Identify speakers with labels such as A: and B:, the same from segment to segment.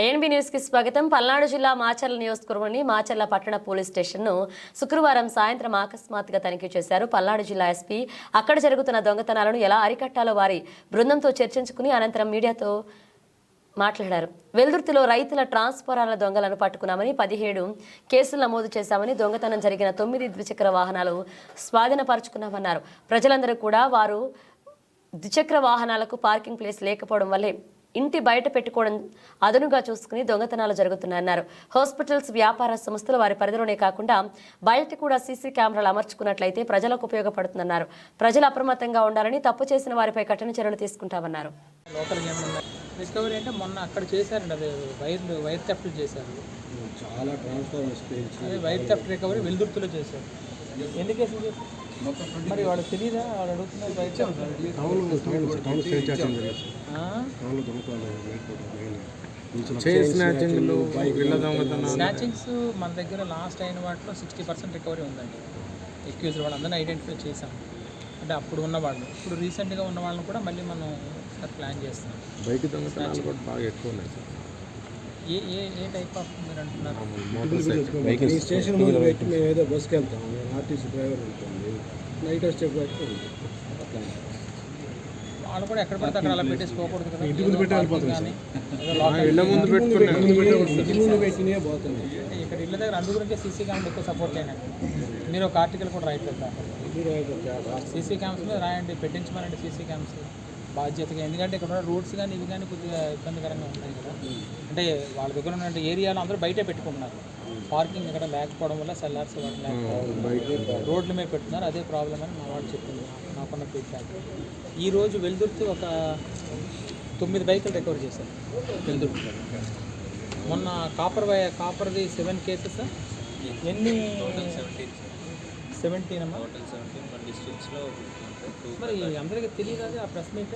A: INB న్యూస్కి స్వాగతం. పల్నాడు జిల్లా మాచర్ల నియోజకవర్గంలోని మాచర్ల పట్టణ పోలీస్ స్టేషన్ను శుక్రవారం సాయంత్రం అకస్మాత్తుగా తనిఖీ చేశారు. పల్నాడు జిల్లా ఎస్పీ అక్కడ జరుగుతున్న దొంగతనాలను ఎలా అరికట్టాలో వారి బృందంతో చర్చించుకుని అనంతరం మీడియాతో మాట్లాడారు. వెల్దుర్తిలో రైతుల ట్రాన్స్ఫారాల దొంగలను పట్టుకున్నామని పదిహేడు కేసులు నమోదు చేశామని దొంగతనం జరిగిన తొమ్మిది ద్విచక్ర వాహనాలు స్వాధీనపరుచుకున్నామన్నారు. ప్రజలందరూ కూడా వారు ద్విచక్ర వాహనాలకు పార్కింగ్ ప్లేస్ లేకపోవడం వల్లే ఇంటి బయట పెట్టుకోవడం అదనుగా చూసుకుని దొంగతనాలు జరుగుతున్నాయన్నారు. హాస్పిటల్స్ వ్యాపార సంస్థలు వారి పరిధిలోనే కాకుండా బయట కూడా సీసీ కెమెరాలు అమర్చుకున్నట్లయితే ప్రజలకు ఉపయోగపడుతుందన్నారు. ప్రజలు అప్రమత్తంగా ఉండాలని తప్పు చేసిన వారిపై కఠిన చర్యలు తీసుకుంటామన్నారు.
B: రికవరీ అంటే మొన్న అక్కడ చేశారండి అది వైర్ వైర్ థెఫ్ట్ చేశారు.
C: చాలా ట్రాన్స్ఫార్మర్ ఎక్స్పీరియన్స్
B: అదే వైర్ థెఫ్ట్ రికవరీ వెల్దుర్తిలో చేశారు. ఎన్ని కేసులు చేశారు మరి వాడు తెలియదా వాడు
C: చేస్తాం దొంగతనాలు.
B: స్నాచింగ్స్ మన దగ్గర లాస్ట్ అయిన వాటిలో సిక్స్టీ పర్సెంట్ రికవరీ ఉందండి. ఎక్యూజ్ వాళ్ళందరినీ ఐడెంటిఫై చేసాం అంటే అప్పుడు ఉన్న వాళ్ళు. ఇప్పుడు రీసెంట్గా ఉన్న వాళ్ళని కూడా మళ్ళీ మనం ప్లాన్ చేస్తున్నాం.
D: బైక్ దొంగతనాలు కూడా బాగా ఎక్కువ ఉన్నాయి సార్.
B: ఏ ఏ ఏ టైప్ ఆఫ్ మీరు అంటున్నారు?
D: Motor cycle.
C: ఈ స్టేషన్ ముందు పెట్టి మేము ఏదో బస్కి వెళ్తాం నేను ఆర్టీసీ డ్రైవర్ ఉంటుంది. నైట్ వచ్చే
B: వాళ్ళు కూడా ఎక్కడ పడితే అక్కడ అలా పెట్టేసి పోకూడదు కదా.
C: ఇంటి ముందు పెట్టి వెళ్ళిపోతుంది
B: కానీ ఏదో లోకల్
D: ఇళ్ళ ముందు పెట్టుకున్నాను
C: ఇంటి ముందు పెట్టినే పోతుంది
B: ఇక్కడ ఇళ్ళ దగ్గర సీసీ క్యామ్స్ ఎక్కువ సపోర్ట్ చేయనండి. మీరు ఒక ఆర్టికల్ కూడా
C: రైతు
B: సీసీ క్యామ్స్ మీద రాయండి పెట్టించమనండి సీసీ క్యామ్స్ బాధ్యతగా. ఎందుకంటే ఇక్కడ ఉన్న రోడ్స్ కానీ ఇవి కానీ కొద్దిగా ఇబ్బందికరంగా ఉన్నాయి కదా. అంటే వాళ్ళ దగ్గర ఉన్న ఏరియాలో అందరూ బయటే పెట్టుకుంటున్నారు. పార్కింగ్ ఇక్కడ లేకపోవడం వల్ల సెల్లార్స్ లేకపోవడం రోడ్ల మీద పెడుతున్నారు అదే ప్రాబ్లం అని మా వాళ్ళు చెప్పింది. నాకున్న ఫీడ్బ్యాక్ ఈరోజు వెల్దుర్తి ఒక తొమ్మిది బైకులు రికవర్ చేశారు. వెల్దుర్తిలో. మొన్న కాపర్ వై కాపర్ది సెవెన్ కేసెస్ ఎన్ని సెవెంటీన్ అమ్మా? మరి అందరికీ తెలియదు అది ఆ ప్రెస్ మీట్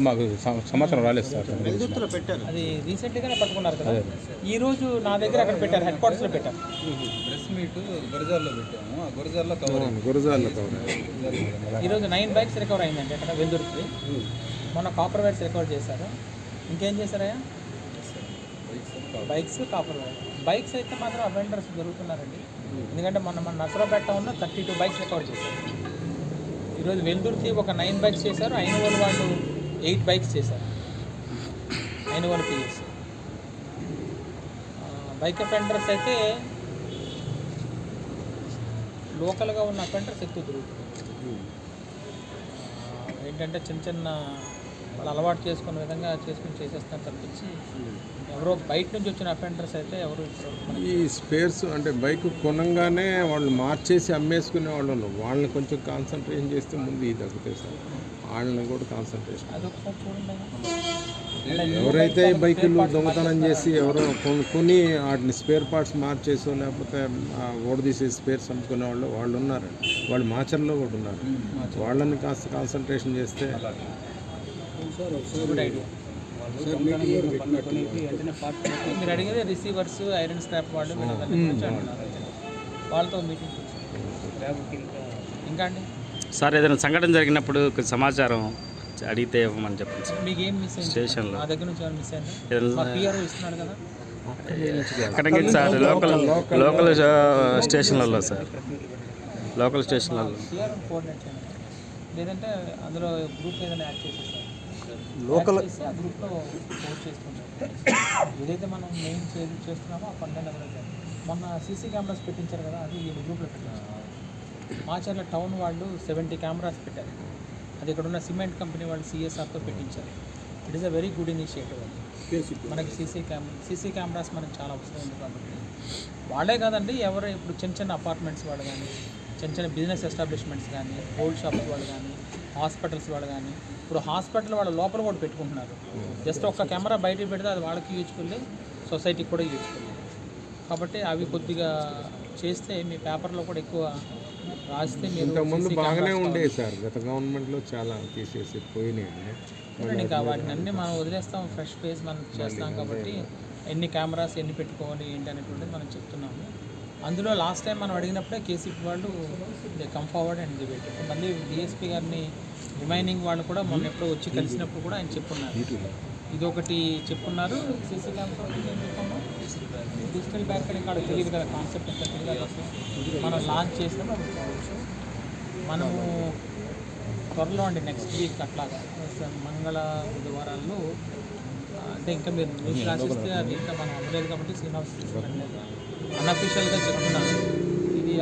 E: మాకు సమ- సమాచారం రాలేదు సార్.
B: అది రీసెంట్గానే పట్టుకున్నారు కదా? ఈ రోజు నా దగ్గర అక్కడ పెట్టారు హెడ్ క్వార్టర్స్లో పెట్టారు.
F: ప్రెస్ మీట్ గురజాల్లో పెట్టాము. ఆ గురజాల్లో కవర్
D: గురజాల్లో కవర్
B: ఈరోజు నైన్ బైక్స్ రికవర్ అయిందండి అక్కడ వెల్దుర్తి మొన్న కాపర్ వైర్స్ రికవర్ చేశారు. ఇంకేం చేశారయ్యా? బైక్స్. కాపర్ బైక్స్ అయితే మాత్రం అవెండర్స్ దొరుకుతున్నారండి. ఎందుకంటే మొన్న మన నసరాపేట ఉన్న థర్టీ టూ బైక్స్ రికవర్ చేశారు. ఈరోజు వెల్దుర్తి ఒక నైన్ బైక్స్ చేశారు. అయిన వాళ్ళు వాళ్ళు ఎయిట్ బైక్స్ చేశారు. అయిన వాళ్ళు పిఎస్ బైక్ అఫెండర్స్ అయితే లోకల్గా ఉన్న అఫెండర్స్ ఎక్కువ దొరుకుతుంది ఏంటంటే చిన్న చిన్న వాళ్ళు అలవాటు చేసుకున్న విధంగా చేసుకుని చేసేస్తాను తప్పించి ఎవరో బయట నుంచి వచ్చిన అఫెండర్స్ అయితే ఎవరు
D: ఈ స్పేర్స్ అంటే బైక్ కొనంగానే వాళ్ళు మార్చేసి అమ్మేసుకునే వాళ్ళు ఉన్నారు వాళ్ళని కొంచెం కాన్సన్ట్రేషన్ చేస్తే ముందు ఇది తగ్గుతాయి సార్. వాళ్ళని కూడా కాన్సన్ట్రేషన్ ఎవరైతే ఈ బైకులు దొంగతనం చేసి ఎవరో కొను- కొని వాటిని స్పేర్ పార్ట్స్ మార్చేసో లేకపోతే ఓడదీసే స్పేర్స్ అమ్ముకునే వాళ్ళు వాళ్ళు ఉన్నారు వాళ్ళు మాచర్లో కూడా ఉన్నారు. వాళ్ళని కాస్త కాన్సన్ట్రేషన్ చేస్తే
B: మీరు అడిగేది రిసీవర్స్ ఐరన్ స్క్రాప్ వాళ్ళు అంటున్నారు వాళ్ళతో మీటింగ్ ఇంకా అండి?
E: సార్ ఏదైనా సంఘటన జరిగినప్పుడు కొంచెం సమాచారం అడిగితే ఇవ్వమని చెప్పండి సార్.
B: మీకు ఏం మిస్
E: స్టేషన్లో
B: నా దగ్గర నుంచి మిస్ అయిందా? మా ఇస్తున్నాడు కదా.
E: అక్కడికి సార్ లోకల్ లోకల్ స్టేషన్లలో సార్. లోకల్ స్టేషన్లలో.
B: లేదంటే అందులో గ్రూప్ ఏదైనా యాడ్ చేసేసారు
C: లోకల్
B: ఏదైతే మనం మెయిన్ చేస్తున్నామో ఆ కంటెంట్ మొన్న సీసీ కెమెరాస్ పెట్టించారు కదా అది ఈ గ్రూప్లో పెట్టారు. మాచర్ల టౌన్ వాళ్ళు సెవెంటీ కెమెరాస్ పెట్టారు. అది ఇక్కడ ఉన్న సిమెంట్ కంపెనీ వాళ్ళు సిఎస్ఆర్తో పెట్టించారు. It is a very good initiative అది మనకి సీసీ కెమెరా సీసీ కెమెరాస్ మనకి చాలా అవసరం ఉంది కాబట్టి. వాళ్ళే కాదండి ఎవరు ఇప్పుడు చిన్న చిన్న అపార్ట్మెంట్స్ వాళ్ళు కానీ చిన్న చిన్న బిజినెస్ ఎస్టాబ్లిష్మెంట్స్ కానీ గోల్డ్ షాప్స్ వాళ్ళు కానీ హాస్పిటల్స్ వాళ్ళు కానీ ఇప్పుడు హాస్పిటల్ వాళ్ళ లోపల కూడా పెట్టుకుంటున్నారు. జస్ట్ ఒక్క కెమెరా బయటికి పెడితే అది వాళ్ళకి యూజ్ఫుల్ సొసైటీకి కూడా యూజ్ఫుల్ కాబట్టి అవి కొద్దిగా చేస్తే మీ పేపర్లో కూడా ఎక్కువ రాస్తే మీరు
D: ఇంతకుముందు బాగానే ఉండేవి సార్. గత గవర్నమెంట్లో చాలా తీసేసి పోయినాయి.
B: ఇంకా వాటిని అన్ని మనం వదిలేస్తాం ఫ్రెష్ పేజ్ మనం చేస్తాం కాబట్టి ఎన్ని కెమెరాస్ ఎన్ని పెట్టుకోవాలి ఏంటి అనేటువంటిది మనం చెప్తున్నాము. అందులో లాస్ట్ టైం మనం అడిగినప్పుడే కేసీపీ వాళ్ళు they come forward and debate మళ్ళీ డిఎస్పీ గారిని రిమైనింగ్ వాళ్ళు కూడా మొన్న ఎప్పుడో వచ్చి కలిసినప్పుడు కూడా ఆయన చెప్పున్నారు. ఇది ఒకటి చెప్పున్నారు. సీసీ డిజిటల్ బ్యాక్ అని ఇక్కడ తెలియదు కదా కాన్సెప్ట్ ఎంత తెలియదు. మనం లాంచ్ చేసినప్పుడు అప్పుడు చూడవచ్చు మనము త్వరలో అండి నెక్స్ట్ వీక్ అట్లాగా. స- మంగళ బుధవారాల్లో అంటే ఇంకా మీరు న్యూస్ రాసిస్తే అది ఇంకా మనం అవ్వలేదు కాబట్టి సీన్ హౌస్ అన్అఫీషియల్గా చెప్తున్నాను ఇది